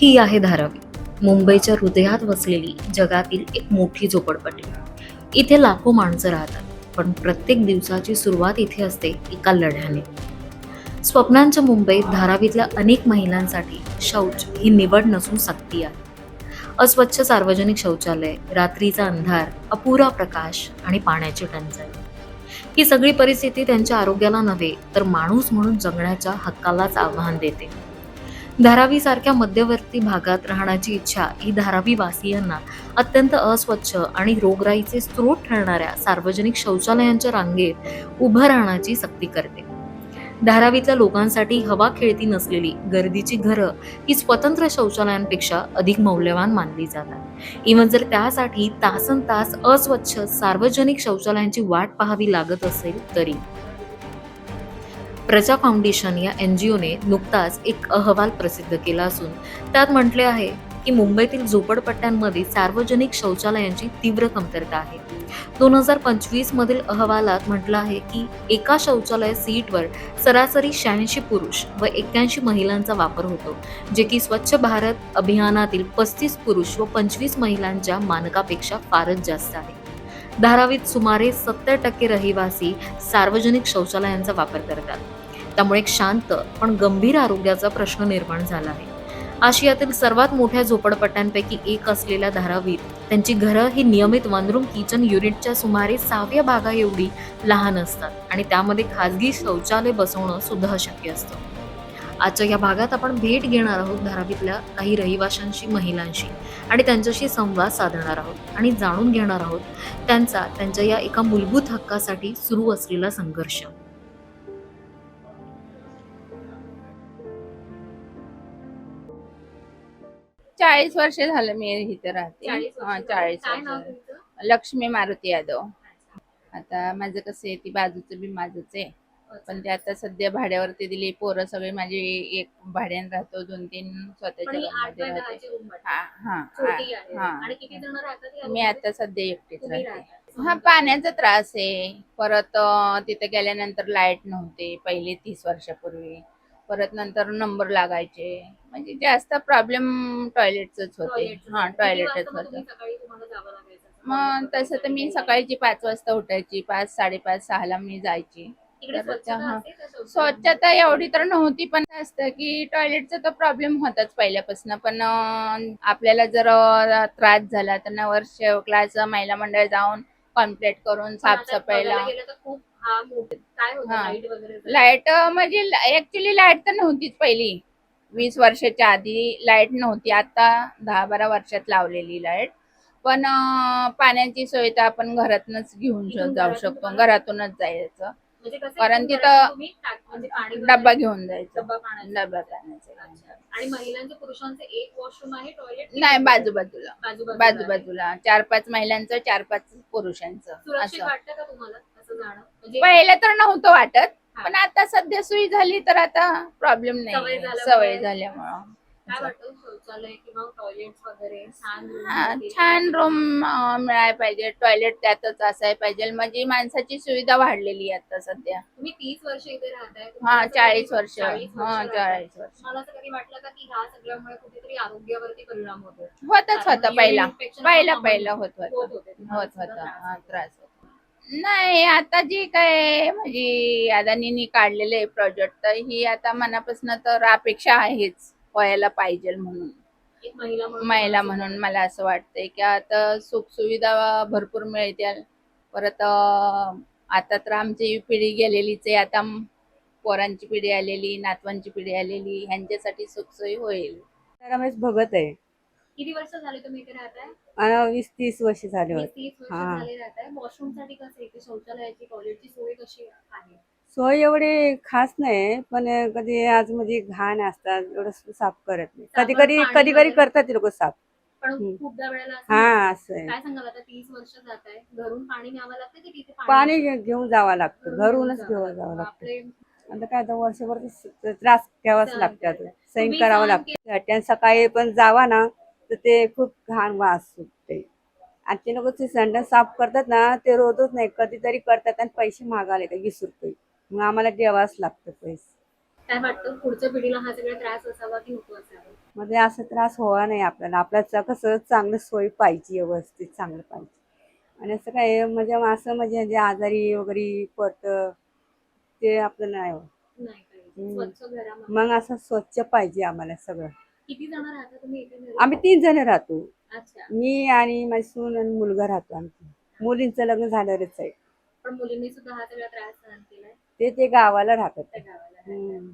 ही आहे धारावी. मुंबईच्या हृदयात वसलेली जगातील एक मोठी झोपडपट्टी. इथे लाखो माणसं राहतात पण प्रत्येक दिवसाची सुरुवात इथे असते एका लढ्याने. स्वप्नांच्या मुंबईत धारावीतल्या अनेक महिलांसाठी शौच ही निवड नसून सक्ती आहे. अस्वच्छ सार्वजनिक शौचालय रात्रीचा अंधार अपुरा प्रकाश आणि पाण्याची टंचाई. ही सगळी परिस्थिती त्यांच्या आरोग्याला नव्हे तर माणूस म्हणून जगण्याच्या हक्कालाच आव्हान देते. धारावी सारख्या मध्यवर्ती भागात राहण्याची इच्छा ही धारावी वासियांना अत्यंत अस्वच्छ आणि रोगराईचे स्रोत ठरणाऱ्या सार्वजनिक शौचालयांच्या रांगेत उभं राहण्याची सक्ती करते. धारावीतल्या लोकांसाठी हवा खेळती नसलेली गर्दीची घरं ही स्वतंत्र शौचालयांपेक्षा अधिक मौल्यवान मानली जातात. इव्हन जर त्यासाठी तासन तास अस्वच्छ सार्वजनिक शौचालयांची वाट पाहावी लागत असेल तरी प्रजा फाउंडेशन या एन जी ओने नुकताच एक अहवाल प्रसिद्ध केला असून त्यात म्हटले आहे की मुंबईतील झोपडपट्ट्यांमध्ये सार्वजनिक शौचालयांची तीव्र कमतरता आहे. दोन हजार पंचवीस मधील अहवालात म्हटलं आहे की एका शौचालय सीटवर सरासरी शहाऐंशी पुरुष व एक्क्याऐंशी महिलांचा वापर होतो जे की स्वच्छ भारत अभियानातील पस्तीस पुरुष व पंचवीस महिलांच्या मानकापेक्षा फारच जास्त आहे. धारावीत सुमारे सत्तर टक्के रहिवासी सार्वजनिक शौचालयांचा वापर करतात. त्यामुळे एक शांत पण गंभीर आरोग्याचा प्रश्न निर्माण झाला आहे. आशियातील सर्वात मोठ्या झोपडपट्ट्यांपैकी एक असलेल्या धारावीत त्यांची घरं ही नियमित वनरूम किचन युनिटच्या सुमारे सहाव्या भागा एवढी लहान असतात आणि त्यामध्ये खाजगी शौचालय बसवणं सुद्धा अशक्य असतं. आजच्या या भागात आपण भेट घेणार आहोत धारावीतल्या काही रहिवाशांशी महिलांशी आणि त्यांच्याशी संवाद साधणार आहोत आणि जाणून घेणार आहोत त्यांचा त्यांच्या या एका मूलभूत हक्कासाठी सुरू असलेला संघर्ष. चाळीस वर्ष झालं मी इथे राहते. चाळीस वर्ष हा. चाळीस? लक्ष्मी मारुती यादव. आता माझं कसं आहे ती बाजूचं बी माझंच आहे. पण ते आता सध्या भाड्यावरती दिली पोरं सगळे माझे एक भाड्याने राहतो दोन तीन पण स्वतःच्या ही आठ घरामध्ये बाय राहते. दहाची room वाटते. हा हा छोटी आहे. हा. आणि किती जण राहतात या मी आता सध्या एकटीच तुम्ही राहते. राहता. हा पाण्याचा त्रास आहे. परत अं, तिथे गेल्यानंतर लाइट नव्हते पहिले तीस वर्षापूर्वी. परत नंतर नंबर लागायचे. म्हणजे जास्त प्रॉब्लेम टॉयलेटच होते. Toilet चं. हा किती टॉयलेटच वाजता मग होतं. तुम्ही सकाळी तुम्हाला जावं लागायचं? मग तसं तर मी सकाळची पाच वाजता उठायची. पाच साडेपाच सहाला मी जायची. स्वच्छता एवढी तर नव्हती पण असतं की टॉयलेटचा तर प्रॉब्लेम होताच पहिल्यापासून. पण आपल्याला जर त्रास झाला तर नवर क्लास महिला मंडळ जाऊन कॉम्प्लेट करून साफसफाईला. लाइट म्हणजे ऍक्च्युली लाइट तर नव्हतीच पहिली. वीस वर्षाच्या आधी लाइट नव्हती. आता दहा बारा वर्षात लावलेली लाइट पण पाण्याची सोय तर आपण घरातूनच घेऊन जाऊ शकतो. घरातूनच जायचं. कारण इथून तिथं म्हणजे डब्बा घेऊन जायचं. डब्बा पाण्याचा. आणि महिलांचे पुरुषांचे एक वॉशरूम आहे टॉयलेट? नाही बाजू बाजूला बाजूबाजूला. बाजू. बाजूला चार पाच महिलांचं चार पाच पुरुषांचं. असं. वाटतं का तुम्हाला म्हणजे पहिलं तर नव्हतं वाटत. पण आता सध्या सोयी झाली तर आता प्रॉब्लेम नाही सवय झाल्यामुळं. छान रूम मिळायला पाहिजे. टॉयलेट त्यातच असायला पाहिजे. म्हणजे माणसाची सुविधा वाढलेली आहे आता सध्या. तुम्ही तीस वर्ष इथे राहताय. हा चाळीस वर्ष. हा. चाळीस वर्ष. मला असं कधी वाटलं का की ह्या सगळ्यामुळे कुठेतरी आरोग्यावरती परिणाम होतो? होतच होता पहिला. पहिला पहिला होत होत. होत होते. त्रास हा होतो. त्रास होता. नाही आता जी काय म्हणजे अदानीनी काढलेले प्रोजेक्ट तर ही आता मनापासून तर अपेक्षा आहेच. व्हायला पाहिजे म्हणून. महिला म्हणून मला असं वाटतंय की आता सुखसुविधा भरपूर मिळतील परत आता तर आमची पिढी गेलेलीच आहे. आता पोरांची पिढी आलेली नातवांची पिढी आलेली ह्यांच्यासाठी सुखसोयी होईल. रमेश भगत आहे. किती वर्ष झाले तुम्ही इथे राहताय? आणि वीस तीस वर्ष झाले तीस वर्ष हा. झाले राहताय. वॉशरूमसाठी कसं इथे शौचालयाची टॉयलेटची सोय कशी आहे? सोय एवढी खास नाही पण कधी आज मध्ये घाण असतात एवढं साफ करत नाही कधी कधी कधी कधी? करतात ते लोक साफ पण हम्म. खूपदा वेळेला असं हा. असं आहे काय सांगाल आता तीस वर्ष जात आहे घरून पाणी न्यावं लागतं की तिथे पाणी असतं? घे- घेऊन जावं लागतं घरून घरूनच घेऊन. जावं लागतं. आता काय आता वर्षभर ते स- त्रास घ्यावाच सहन लागतात. सैन तुम्ही करावं सहन लागतं सकाळी पण जावा ना तर ते खूप घाण वास सुटते आणि ते लोक ते संडास साफ करतात ना ते रोजच नाही कधीतरी करतात आणि पैसे मागायला येतात वीस रुपये मग आम्हाला द्यावाच लागतं पैसे. काय वाटतं? पुढच्या पिढीला हा सगळा त्रास असावा की नको असावा? मध्ये असं त्रास व्हावा नाही आपल्याला. आपल्याला कसं चांगलं सोय पाहिजे व्यवस्थित चांगलं पाहिजे. आणि असं काय म्हणजे असं म्हणजे जे आजारी वगैरे पडतं ते आपलं नाही होत. नाही पाहिजे. हम्म. स्वच्छ घरामध्ये. मग असं स्वच्छ पाहिजे आम्हाला सगळं. किती जण राहता तुम्ही? आम्ही तीन जण राहतो. अच्छा. मी आणि माझी सून आणि मुलगा राहतो आमची. मुलींचं लग्न झालेलंच आहे. पण मुलींनी सुद्धा हा सगळा त्रास सहन ते ते गावाला राहतात. हम्म.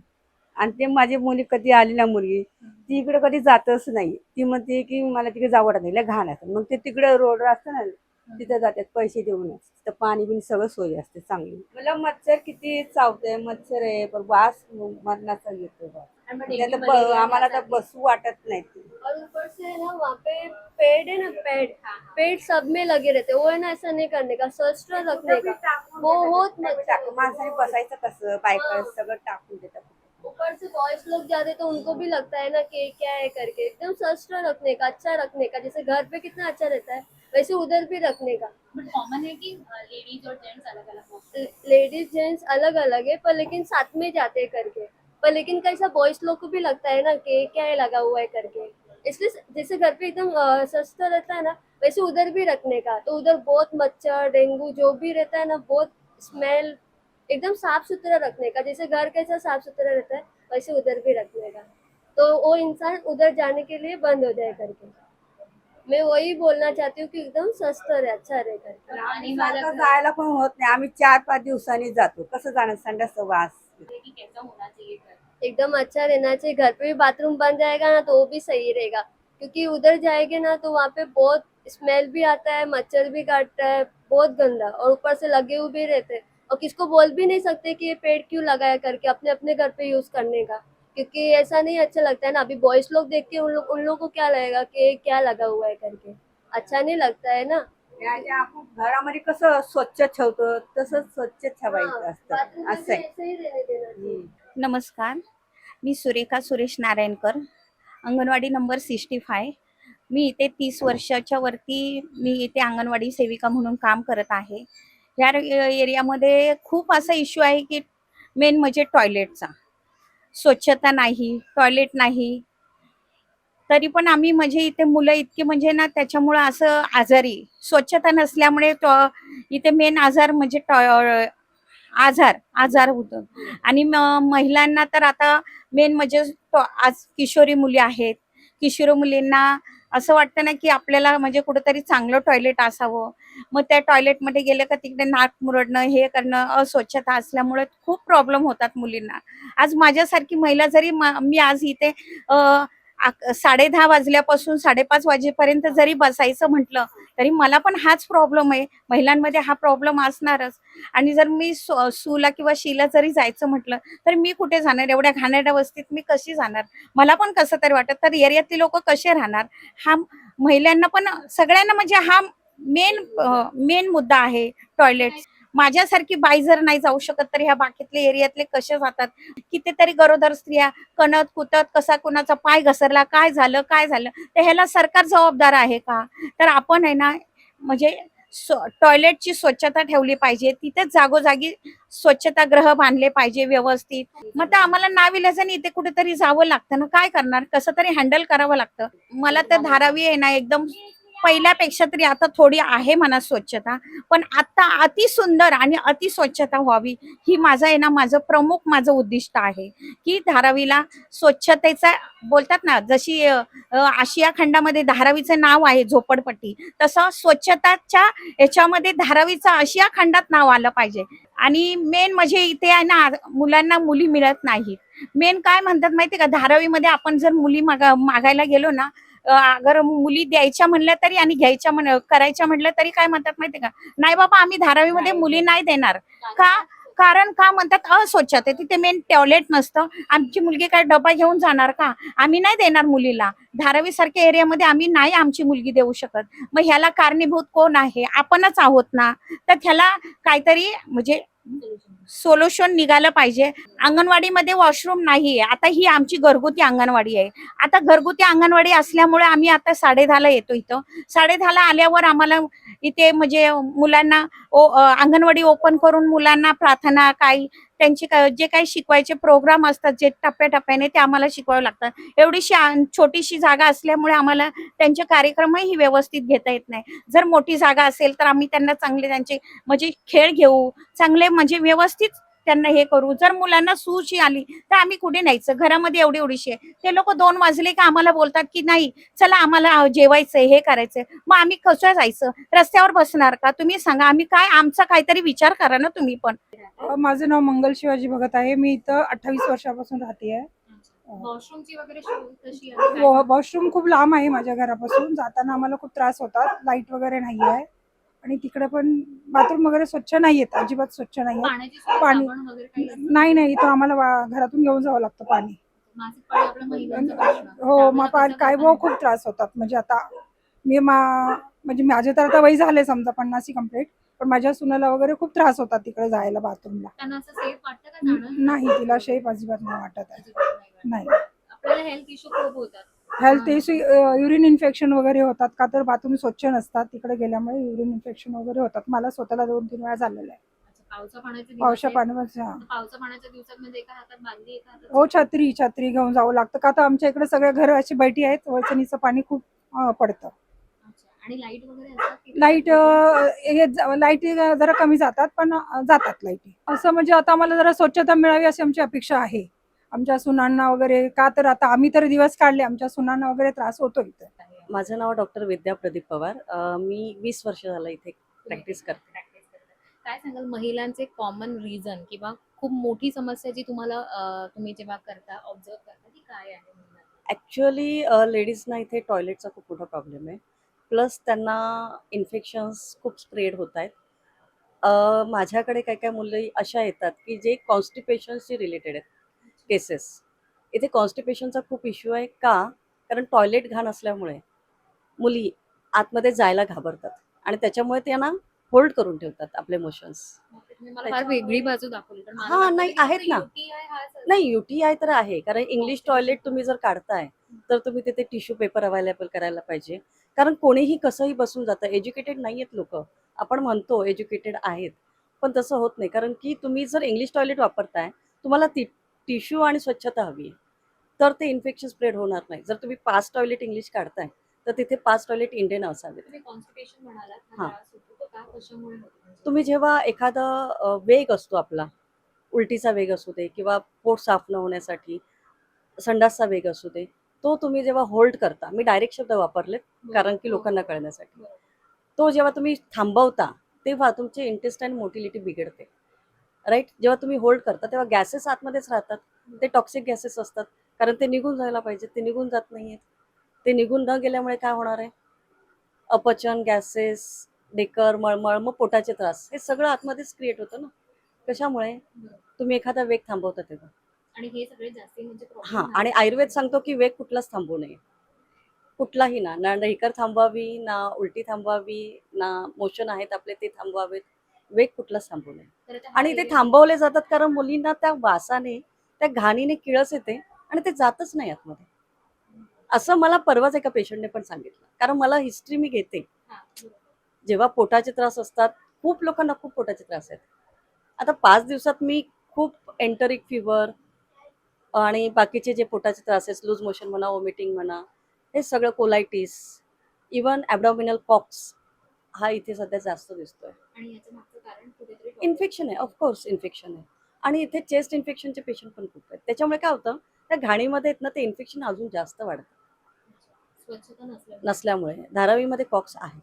आणि ते माझी मुली कधी आली ना मुलगी ती इकडे कधी जातच नाही. ती म्हणते की मला तिकडे जावं वाटत नाही लय घाण असतं. मग ते तिकडे रोडवर असतं ना तिथे जातात पैसे देऊनच तर पाणी बिन सगळं सोय असते चांगली. मला मच्छर किती चावतंय मच्छर आहे पण वास मरणाचा येतो म्हणजे आम्हाला तर बसू वाटत नाही. और ऊपर से है ना वहाँ पे पेड़ है ना पेड़. पेड़ सब में लगे रहते हैं। वो है ना ऐसा नहीं करने का स्वच्छ रखने का. बहुत मच्छर टाक- माणसाने बसायचं कसं? बायका सगळं टाकून देतात. ऊपर से बॉयज लोग जाते तो उनको भी लगता है ना कि क्या है करके. एकदम स्वच्छ रखने का अच्छा रखने का जैसे घर पे कितना अच्छा रहता है. वैसे उधर भी रखने का। बट कॉमन है कि लेडीज़ और जेंट्स अलग अलग लेडीज़ जेंट्स अलग अलग है पर लेकिन साथ में जाते करके। पर लेकिन कैसा बॉयज़ लोग को भी लगता है ना कि क्या है लगा हुआ है करके। इसलिए जैसे घर पे एकदम सस्ता रहता है ना वैसे उधर भी रखने का। तो उधर बहुत मच्छर डेंगू जो भी रहता है ना बहुत स्मेल एकदम साफ़ सुथरा रखने का। जैसे घर कैसा साफ़ सुथरा रहता है वैसे उधर भी रखने का। तो वो इंसान उधर जाने के लिए बंद हो जाए करके। मैं वही बोलना चाहती हूँ कि एकदम सस्ता रहे अच्छा रहे करके आणि सारखं जायला पण होत नाही. आम्ही चार पाच दिवसांनी जातो. कसं जाणार? संडासचा वास. कि कैसा होना चाहिए घर एकदम अच्छा रहना चाहिए. घर पे भी बाथरूम बन जाएगा ना तो वो भी सही रहेगा। क्योंकि उधर जाएँगे ना तो वहाँ पे बहुत स्मेल भी आता है मच्छर भी काटता है बहुत गंदा। और ऊपर से लगे हुए भी रहते हैं। और किसको बोल भी नहीं सकते कि ये पेड़ क्यों लगाया करके अपने अपने घर पे यूज़ करने का। क्योंकि ऐसा नहीं अच्छा लगता है ना। अभी बॉयज लोग देख के उन लोग उन लोगों को क्या लगेगा कि क्या लगा हुआ है करके। अच्छा नहीं लगता है ना। आणि आपण घरामध्ये कसं स्वच्छ ठेवतो तसंच स्वच्छ ठेवायचं हाँ, असतं. असं आहे. नमस्कार. मी Surekha Suresh Narayankar anganwadi number sixty five. मी इथे तीस वर्षाच्या वरती मी इथे अंगणवाडी सेविका म्हणून काम करत आहे. ह्या एरियामध्ये खूप असा इश्यू आहे की मेन म्हणजे टॉयलेटचा स्वच्छता नाही टॉयलेट नाही. तरी पण आम्ही म्हणजे इथे मुलं इतकी म्हणजे ना त्याच्यामुळं असं आजारी. स्वच्छता नसल्यामुळे टॉ- इथे मेन आजार म्हणजे टॉय आजार आजार होतो. आणि महिलांना तर आता मेन म्हणजे आज किशोरी मुली आहेत. किशोरी मुलींना असं वाटतं ना की आपल्याला म्हणजे कुठेतरी चांगलं टॉयलेट असावं. मग त्या टॉयलेटमध्ये गेलं का तिकडे नाक मुरडणं हे करणं अस्वच्छता असल्यामुळे खूप प्रॉब्लेम होतात मुलींना. आज माझ्यासारखी महिला जरी मी आज इथे साडे दहा वाजल्यापासून साडेपाच वाजेपर्यंत जरी बसायचं म्हटलं तरी मला पण हाच प्रॉब्लेम आहे. महिलांमध्ये हा प्रॉब्लेम असणारच. आणि जर मी सूला किंवा शीला जरी जायचं म्हटलं तर मी कुठे जाणार? एवढ्या घाणेरड्या वस्तीत मी कशी जाणार? मला पण कसं तरी वाटत तर एरियातली लोक कसे राहणार? हा महिलांना पण सगळ्यांना म्हणजे हा मेन मेन मुद्दा आहे टॉयलेट माझ्यासारखी बाई जर नाही जाऊ शकत तर ह्या बाकीतले एरियातले कसे जातात? कितीतरी गरोदर स्त्रिया कणत कुतत कसा कुणाचा पाय घसरला काय झालं काय झालं? तर ह्याला सरकार जबाबदार आहे का? तर आपण आहे ना म्हणजे टॉयलेटची स्वच्छता ठेवली पाहिजे. तिथेच जागोजागी स्वच्छतागृह बांधले पाहिजे व्यवस्थित. मग तर आम्हाला नाविलाजाने इथे कुठेतरी जावं लागतं ना? काय करणार? कसं तरी हँडल करावं लागतं. मला तर धारावी आहे ना एकदम पहिल्यापेक्षा तरी आता थोडी आहे म्हणा स्वच्छता. पण आता अति सुंदर आणि अति स्वच्छता व्हावी ही माझं आहे ना माझं प्रमुख माझं उद्दिष्ट आहे. की धारावीला स्वच्छतेचा बोलतात ना जशी आशिया खंडामध्ये धारावीचं नाव आहे झोपडपट्टी तसं स्वच्छताच्या याच्यामध्ये धारावीचं आशिया खंडात नाव आलं पाहिजे. आणि मेन म्हणजे इथे आहे ना मुलांना मुली मिळत नाहीत. मेन काय म्हणतात माहिती का धारावीमध्ये आपण जर मुली मागा मागायला गेलो ना अगर मुली द्यायच्या म्हणल्या तरी आणि घ्यायच्या म्हण करायच्या म्हणलं तरी काय म्हणतात माहिती का? नाही बाबा आम्ही धारावीमध्ये मुली नाही देणार. का? कारण का म्हणतात? अस्वच्छता तिथे मेन टॉयलेट नसतं. आमची मुलगी काय डबा घेऊन जाणार का? आम्ही नाही देणार मुलीला. धारावी सारख्या एरियामध्ये आम्ही नाही आमची मुलगी देऊ शकत. मग ह्याला कारणीभूत कोण आहे? आपणच आहोत ना? तर ह्याला काहीतरी म्हणजे सोल्युशन निघालं पाहिजे. अंगणवाडीमध्ये वॉशरूम नाही आता ही आमची घरगुती अंगणवाडी आहे. आता घरगुती अंगणवाडी असल्यामुळे आम्ही आता साडे दहाला येतो इथं. साडे दहाला आल्यावर आम्हाला इथे म्हणजे मुलांना ओ- अंगणवाडी ओपन करून मुलांना प्रार्थना काही त्यांची काय जे काही शिकवायचे प्रोग्राम असतात जे टप्प्याटप्प्याने ते आम्हाला शिकवावे लागतात. एवढीशी छोटीशी जागा असल्यामुळे आम्हाला त्यांचे कार्यक्रमही व्यवस्थित घेता येत नाही. जर मोठी जागा असेल तर आम्ही त्यांना चांगले त्यांचे म्हणजे खेळ घेऊ. चांगले म्हणजे व्यवस्थित त्यांना हे करू. जर मुलांना सूची आली तर आम्ही कुठे न्यायचं? घरामध्ये एवढी एवढीशी आहे. ते लोक दोन वाजले का आम्हाला बोलतात की नाही चला आम्हाला जेवायचंय हे करायचंय. मग आम्ही कसं जायचं? रस्त्यावर बसणार का? तुम्ही सांगा. आम्ही काय आमचा काहीतरी विचार करा ना तुम्ही पण. माझं नाव मंगल शिवाजी भगत आहे. मी इथं अठ्ठावीस वर्षापासून राहते आहे. वॉशरूमची वगैरे सोय कशी आहे? वॉ- वॉशरूम खूप लांब आहे माझ्या घरापासून. जाताना आम्हाला खूप त्रास होतात. लाइट वगैरे नाही आहे आणि तिकडे पण बाथरूम वगैरे स्वच्छ नाही आहेत अजिबात स्वच्छ नाही आहेत पाण्याची सोय, पाणी- साबण वगैरे काही असतं? नाही नाही इथं आम्हाला वा- घरातून घेऊन जावं लागतं पाणी मासिक पाळी आपल्या महिलांचा प्रश्न. हो मग कसं काय? व खूप त्रास होतात म्हणजे आता मी मा म्हणजे माझे तर आता वय झाले समजा पन्नासी कंप्लीट पण माझ्या सुनाला वगैरे खूप त्रास होतात तिकडे जायला बाथरूमला त्यांना असं सेफ वाटतं का जाणं नाही तिला शेप अजिबात नाही वाटत आहे अजिबात नाही वाटत. नाही आपल्याला हेल्थ इश्यू खूप होतात हेल्थ इश्यू युरिन इन्फेक्शन वगैरे होतात का? तर बाथरूम स्वच्छ नसतात तिकडे गेल्यामुळे युरिन इन्फेक्शन वगैरे होतात. मला स्वतःला दोन तीन वेळा झालेलं आहे. पावसा हा. पाण्याच्या दिवसात म्हणजे एका हातात बादली एका हातात हो छत्री छत्री घेऊन जावं लागतं. का तर आमच्या इकडे सगळे घर अशी बैठी आहेत. वळचणीचं पाणी खूप अं, पडतं. अच्छा. आणि लाइट वगैरे असतात की- लाइट लाइट जरा कमी जातात पण अं, जातात लाईटी असं म्हणजे आता आम्हाला जरा स्वच्छता मिळावी अशी आमची अपेक्षा आहे. आमच्या सुनांना वगैरे का तर आता आम्ही तर दिवस काढले आमच्या सुनांना वगैरे त्रास होतो इथे. माझं नाव डॉक्टर विद्या प्रदीप पवार. मी वीस वर्ष झालं इथे प्रॅक्टिस करते. काय सांगाल महिलांचे कॉमन रिझन किंवा खूप मोठी समस्या जी तुम्हाला तुम्ही जेव्हा करता ऑब्झर्व करता ती काय आहे? ॲक्च्युअली लेडीजना इथे टॉयलेटचा खूप मोठा प्रॉब्लेम आहे. प्लस त्यांना इन्फेक्शन्स खूप स्प्रेड होत आहेत. अ, माझ्याकडे काय काय मुलं अशा येतात की जे कॉन्स्टिपेशनशी रिलेटेड आहेत. केसेस इथे कॉन्स्टिपेशनचा खूप इश्यू आहे का? कारण टॉयलेट घाण असल्यामुळे मुली आतमध्ये जायला घाबरतात आणि त्याच्यामुळे त्यांना होल्ड करून ठेवतात आपले मोशन्स वेगळी बाजू दाखवली हा, नाही, आहेत ना. नाही युटीआय तर आहे कारण इंग्लिश टॉयलेट तुम्ही जर काढताय तर तुम्ही तिथे टिश्यू पेपर अवेलेबल करायला पाहिजे. कारण कोणीही कसंही बसून जातं एज्युकेटेड नाही आहेत लोक. आपण म्हणतो एज्युकेटेड आहेत पण तसं होत नाही. कारण की तुम्ही जर इंग्लिश टॉयलेट वापरताय तुम्हाला ती टिश्यू आणि स्वच्छता हवी आहे. तर ते इन्फेक्शन स्प्रेड होणार नाही. जर तुम्ही पाच टॉयलेट इंग्लिश काढताय तर तिथे पाच टॉयलेट इंडियन असावे. हा? तुम्ही जेव्हा एखादा वेग असतो आपला उलटीचा वेग असू दे किंवा पोट साफ न होण्यासाठी संडासचा वेग असू दे तो तुम्ही जेव्हा होल्ड करता मी डायरेक्ट शब्द वापरले कारण की लोकांना कळण्यासाठी. तो जेव्हा तुम्ही थांबवता तेव्हा तुमची इंटेस्टाईन मोटिलिटी बिघडते. राईट? जेव्हा तुम्ही होल्ड करता तेव्हा गॅसेस आतमध्येच राहतात. ते टॉक्सिक गॅसेस असतात. कारण ते निघून जायला पाहिजे. ते निघून जात नाहीयेत. ते निघून न गेल्यामुळे काय होणार आहे? अपचन गॅसेस डेकर मळमळ मग पोटाचे त्रास. हे सगळं आतमध्येच क्रिएट होतं ना. कशामुळे. तुम्ही एखादा वेग थांबवता तेव्हा. आणि हे सगळे जास्ती म्हणजे हा. आणि आयुर्वेद सांगतो की वेग कुठलाच थांबवू नये. कुठलाही ना. ना ढेकर थांबवावी ना उलटी थांबवावी ना मोशन आहेत आपले ते थांबवावेत. वेग कुठलाच थांबवू नये. आणि ते थांबवले जातात कारण मुलींना त्या वासाने त्या घाणीने किळस येते आणि ते जातच नाही आतमध्ये. असं मला परवाच एका पेशंटने पण सांगितलं. कारण मला हिस्ट्री मी घेते. जेव्हा पोटाचे त्रास असतात खूप लोकांना खूप पोटाचे त्रास आहेत. आता पाच दिवसात मी खूप एंटरिक फिवर आणि बाकीचे जे पोटाचे त्रास आहेत लूज मोशन म्हणा वॉमिटिंग म्हणा हे सगळं कोलायटिस इवन ॲबडॉमिनल पॉक्स हा इथे सध्या जास्त दिसतोय. इन्फेक्शन आहे ऑफकोर्स इन्फेक्शन आहे. आणि इथे चेस्ट इन्फेक्शनचे पेशंट पण खूप आहेत. त्याच्यामुळे काय होतं त्या घाणीमध्ये ना ते इन्फेक्शन अजून जास्त वाढतं. नसल्यामुळे. धारावीमध्ये कॉक्स आहे.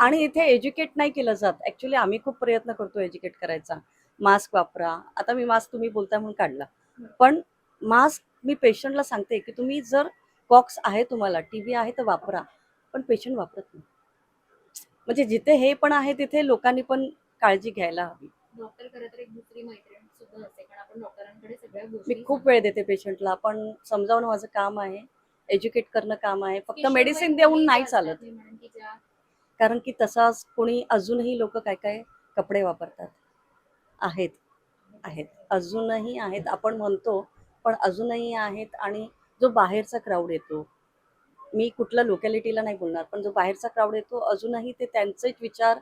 आणि इथे एज्युकेट नाही केलं जात. ॲक्च्युली आम्ही खूप प्रयत्न करतो एज्युकेट करायचा. मास्क वापरा. आता मी मास्क तुम्ही बोलताय म्हणून काढला. पण मास्क मी पेशंटला सांगते की तुम्ही जर कॉक्स आहे तुम्हाला टी बी आहे तर वापरा. पण पेशंट वापरत नाही. म्हणजे जिथे हे पण आहे तिथे लोकांनी पण काळजी घ्यायला हवी. डॉक्टर खरं तर एक दुसरी मैत्रीण सुद्धा असते कारण आपण डॉक्टरांकडे सगळ्या गोष्टी मी खूप वेळ देते पेशंटला. पण समजावणं माझं काम आहे एज्युकेट करणं काम आहे फक्त मेडिसिन देऊन नाही चालत. कारण की तसाच कोणी अजूनही लोक काय काय कपडे वापरतात. आहेत आहेत. अजूनही आहेत आपण म्हणतो पण अजूनही आहेत आणि जो बाहेरचा क्राऊड येतो मी कुठल्या लोकॅलिटीला नाही बोलणार पण जो बाहेरचा क्राऊड येतो अजूनही ते त्यांचेच विचार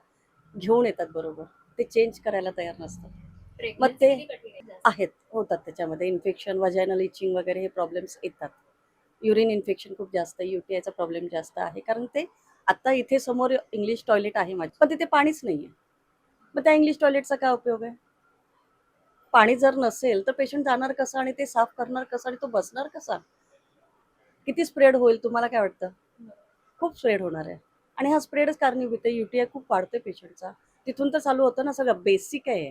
घेऊन येतात बरोबर. ते चेंज करायला तयार नसतात. मग ते आहेत होतात त्याच्यामध्ये. इन्फेक्शन वजायनल इचिंग वगैरे हे प्रॉब्लेम्स येतात. युरिन इन्फेक्शन खूप जास्त यू टी आयचा प्रॉब्लेम जास्त आहे. कारण ते आता इथे समोर इंग्लिश टॉयलेट आहे माझी. पण तिथे पाणीच नाही आहे मग त्या इंग्लिश टॉयलेटचा काय उपयोग आहे? पाणी जर नसेल तर पेशंट जाणार कसं आणि ते साफ करणार कसं आणि तो बसणार कसा? किती स्प्रेड होईल तुम्हाला काय वाटतं? खूप स्प्रेड होणार आहे. आणि हा स्प्रेडच कारणीभूत आहे युटीआय खूप वाढतोय पेशंटचा. तिथून तर चालू होतं ना सगळं बेसिक आहे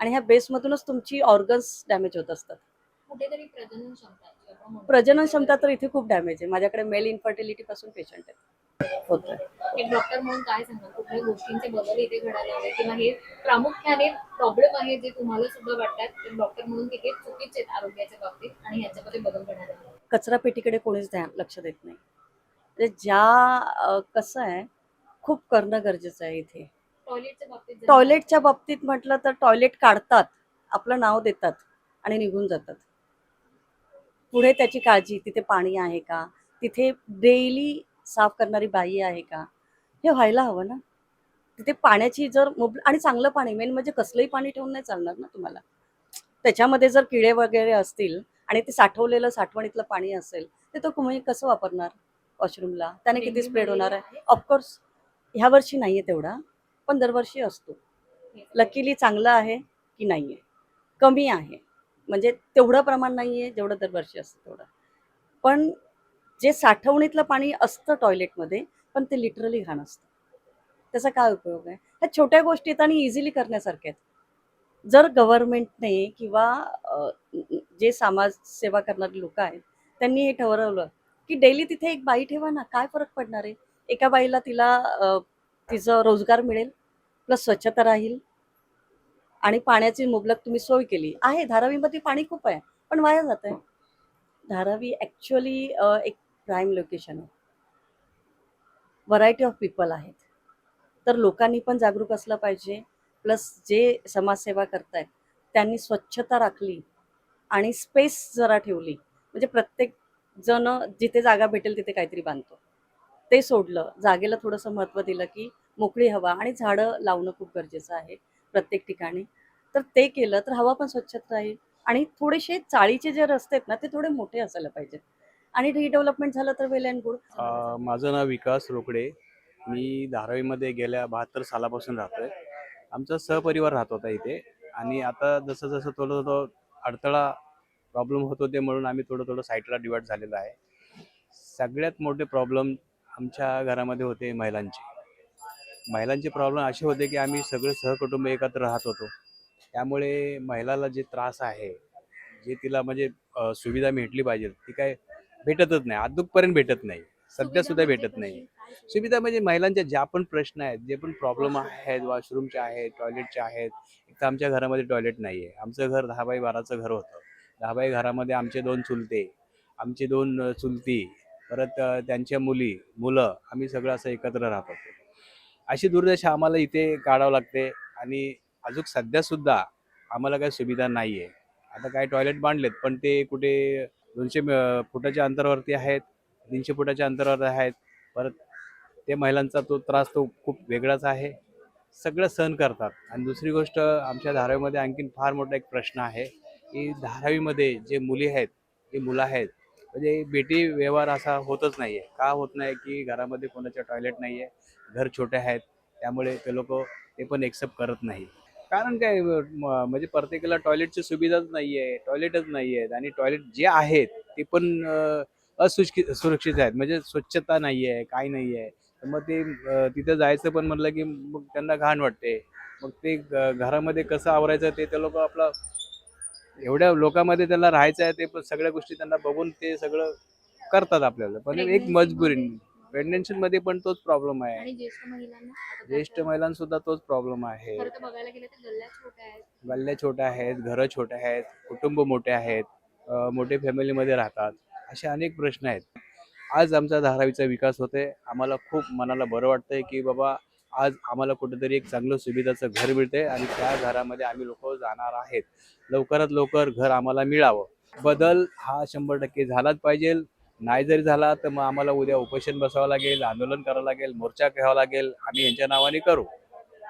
आणि ह्या बेसमधूनच तुमची ऑर्गन्स डॅमेज होत असतात. कुठेतरी प्रजनन क्षमता प्रजनन क्षमता तर इथे खूप डॅमेज आहे. माझ्याकडे मेल इन्फर्टिलिटी पासून पेशंट एक डॉक्टर म्हणून काय सांगाल? कुठल्या गोष्टींचे बदल इथे घडायला हवे? किंवा हे प्रामुख्याने प्रॉब्लेम आहे जे तुम्हाला सुद्धा वाटतात डॉक्टर म्हणून की चुकीचे आहेत आरोग्याच्या बाबतीत आणि ह्याच्यामध्ये बदल घडायला हवे. कचरा पेटीकडे कोणीच ध्यान लक्ष देत नाही. म्हणजे ज्या कसं आहे खूप करणं गरजेचं आहे इथे. टॉयलेटच्या बाबतीत म्हटलं तर टॉयलेट काढतात आपलं नाव देतात आणि निघून जातात. पुढे त्याची काळजी तिथे पाणी आहे का? तिथे डेली साफ करणारी बाई आहे का? हे व्हायला हवं ना. तिथे पाण्याची जर मुब आणि चांगलं पाणी मेन म्हणजे कसलंही पाणी ठेवून नाही चालणार ना तुम्हाला. त्याच्यामध्ये जर किडे वगैरे असतील आणि ते साठवलेलं साठवणीतलं पाणी असेल ते तो तुम्ही कसं वापरणार? वॉशरूमला त्याने किती स्प्रेड होणार आहे. ऑफकोर्स ह्या वर्षी नाही आहे तेवढा पण दरवर्षी असतो? लकीली चांगलं आहे की नाही आहे कमी आहे. म्हणजे तेवढं प्रमाण नाही आहे जेवढं दरवर्षी असतं तेवढं. पण जे साठवणीतलं पाणी असतं टॉयलेटमध्ये पण ते लिटरली घाण असतं. त्याचा काय उपयोग आहे? ह्या छोट्या गोष्टी आहेत आणि इझिली करण्यासारख्या आहेत. जर गव्हर्नमेंटने किंवा जे समाजसेवा करणारे लोक आहेत त्यांनी हे ठरवलं की डेली तिथे एक बाई ठेवा ना काय फरक पडणार आहे? एका बाईला तिला तिचं रोजगार मिळेल प्लस स्वच्छता राहील आणि पाण्याची मुबलक तुम्ही सोय केली. आहे धारावीमध्ये पाणी खूप आहे पण वाया जात आहे धारावी ॲक्च्युअली एक प्राईम लोकेशन आहे. व्हरायटी ऑफ पीपल आहेत. तर लोकांनी पण जागरूक असलं पाहिजे प्लस जे समाजसेवा करतायत त्यांनी स्वच्छता राखली आणि स्पेस जरा ठेवली. म्हणजे प्रत्येक जण जिथे जागा भेटेल तिथे काहीतरी बांधतो. ते सोडलं. जागेला थोडंसं महत्त्व दिलं की मोकळी हवा आणि झाडं लावणं खूप गरजेचं आहे प्रत्येक ठिकाणी. तर ते केलं तर हवा पण स्वच्छत राहील आणि थोडेसे चाळीचे जे रस्ते आहेत ना ते थोडे मोठे असायला पाहिजेत. आणि रिडेव्हलपमेंट झालं तर वेल अँड गुड माझं नाव विकास रोकडे. मी धारावीमध्ये गेल्या बहात्तर सालापासून राहतोय. आमचा सहपरिवार राहत होता इथे. आणि आता जसं जसं थोडं थोडं अडथळा प्रॉब्लेम होत होते म्हणून आम्ही थोडं थोडं साईटला डिवाईड झालेलं आहे. सगळ्यात मोठे प्रॉब्लेम आमच्या घरामध्ये होते महिलांचे. महिलांचे प्रॉब्लेम असे होते की आम्ही सगळे सहकुटुंब एकत्र राहत होतो. त्यामुळे महिलाला जे त्रास आहे जे तिला म्हणजे सुविधा भेटली पाहिजे ती काय भेटतच नाही अजूनपर्यंत भेटत नाही. सध्या सुद्धा म्हणजे भेटत नाही. सुविधा म्हणजे महिलांच्या ज्या पण प्रश्न आहेत जे पण प्रॉब्लेम आहेत वॉशरूमचे आहेत टॉयलेटचे आहेत एक तर आमच्या घरामध्ये टॉयलेट नाही आहे आमचं घर दहा बाय बाराचं घर होतं. दहाबाई घरामध्ये आमचे दोन चुलते आमचे दोन चुलती परत त्यांच्या मुली मुलं आम्ही सगळं असं एकत्र राहत होतो. अशी दुर्दशा आम्हाला इथे काढावं लागते आणि अजून सध्यासुद्धा आम्हाला काही सुविधा नाही आहे आता काही टॉयलेट बांधलेत पण ते कुठे दोनशे फुटाच्या अंतरावरती आहेत तीनशे फुटाच्या अंतरावर आहेत परत ते महिलांचा तो त्रास तो खूप वेगळाच आहे. सगळं सहन करतात. आणि दुसरी गोष्ट आमच्या धारावीमध्ये आणखीन फार मोठा एक प्रश्न आहे. की धारावीमध्ये जे मुली आहेत जे मुलं आहेत म्हणजे बेटी व्यवहार असा होतच नाही आहे का होत नाही की घरामध्ये कोणाच्या टॉयलेट नाही आहे घर छोटे आहेत त्यामुळे ते लोक ते पण एक्सेप्ट करत नाही. कारण काय म- म्हणजे प्रत्येकाला टॉयलेटची सुविधाच नाही आहे टॉयलेटच नाही आहेत आणि टॉयलेट जे आहेत ते पण असुरक्षित सुरक्षित आहेत. म्हणजे स्वच्छता नाही आहे काय नाही आहे तर मग ते तिथं जायचं पण म्हणलं की मग त्यांना घाण वाटते. मग ते घरामध्ये कसं आवरायचं ते ते लोक आपलं एवढ्या लोकांमध्ये त्यांना राहायचं आहे ते पण सगळ्या गोष्टी त्यांना बघून ते सगळं करतात आपल्याला. पण एक मजबुरी प्रेग्नेन्सी मध्ये. पण तोच प्रॉब्लेम आहे. ज्येष्ठ महिलांना? महिलांसुद्धा तोच प्रॉब्लेम आहे. गल्ल्या छोट्या आहेत. गल्ल्या छोट्या आहेत घरं छोटे आहेत कुटुंब मोठे आहेत मोठे फॅमिलीमध्ये राहतात. असे अनेक प्रश्न आहेत. आज आमचा धारावीचा विकास होते आम्हाला खूप मनाला बरं वाटतंय की बाबा आज आम्हाला कुठेतरी एक चांगलं सुविधाचं घर मिळते आणि त्या घरामध्ये आम्ही लोक जाणार आहेत. लवकरात लवकर घर आम्हाला मिळावं. बदल हा शंभर टक्के झालाच पाहिजे. नाही जरी झाला तर मग आम्हाला उद्या उपोषण बसावं लागेल आंदोलन करावं लागेल मोर्चा घ्यावा लागेल. आम्ही यांच्या नावाने करू.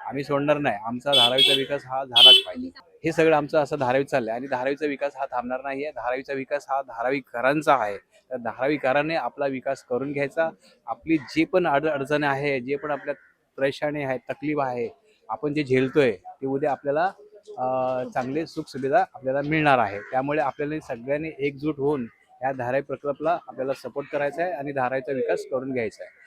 आम्ही सोडणार नाही. आमचा धारावीचा विकास हा झालाच पाहिजे. हे सगळं आमचं असं धारावीत चाललंय. आणि धारावीचा विकास हा थांबणार नाहीये धारावीचा विकास हा धारावीकरांचा आहे. तर धारावीकरांनी आपला विकास करून घ्यायचा. आपली जे पण अड अडचणी आहे जे पण आपल्या परेशानी आहे तकलीफ आहे आपण जे झेलतोय ते उद्या आपल्याला चांगले सुख सुविधा आपल्याला मिळणार आहे. त्यामुळे आपल्याला सगळ्यांनी एकजूट होऊन या धाराई प्रकल्पाला आपल्याला सपोर्ट करायचा आहे आणि धाराईचा विकास करून घ्यायचा आहे.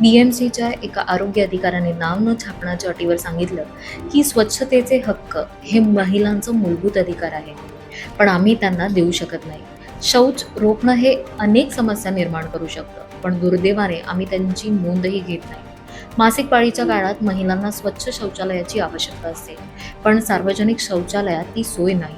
बीएमसीच्या एका आरोग्य अधिकाऱ्याने नाव न छापण्याच्या अटीवर सांगितलं की स्वच्छतेचे हक्क हे महिलांचं मूलभूत अधिकार आहे. पण आम्ही त्यांना देऊ शकत नाही. शौच रोखणं हे अनेक समस्या निर्माण करू शकतं. पण दुर्दैवाने आम्ही त्यांची नोंदही घेत नाही. मासिक पाळीच्या काळात महिलांना स्वच्छ शौचालयाची आवश्यकता असते पण सार्वजनिक शौचालयात ती सोय नाही.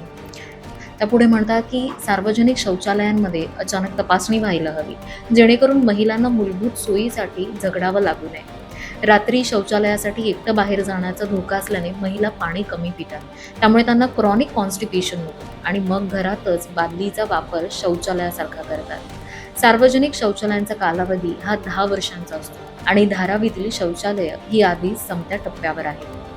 त्या पुढे म्हणतात की सार्वजनिक शौचालयांमध्ये अचानक तपासणी व्हायला हवी जेणेकरून महिलांना मूलभूत सोयीसाठी झगडावं लागू नये. रात्री शौचालयासाठी एकटं बाहेर जाण्याचा धोका असल्याने महिला पाणी कमी पितात त्यामुळे त्यांना क्रॉनिक कॉन्स्टिपेशन होतं आणि मग घरातच बादलीचा वापर शौचालयासारखा करतात. सार्वजनिक शौचालयांचा कालावधी हा दहा वर्षांचा असतो आणि धारावीतील शौचालय ही आधी संपत्या टप्प्यावर आहे.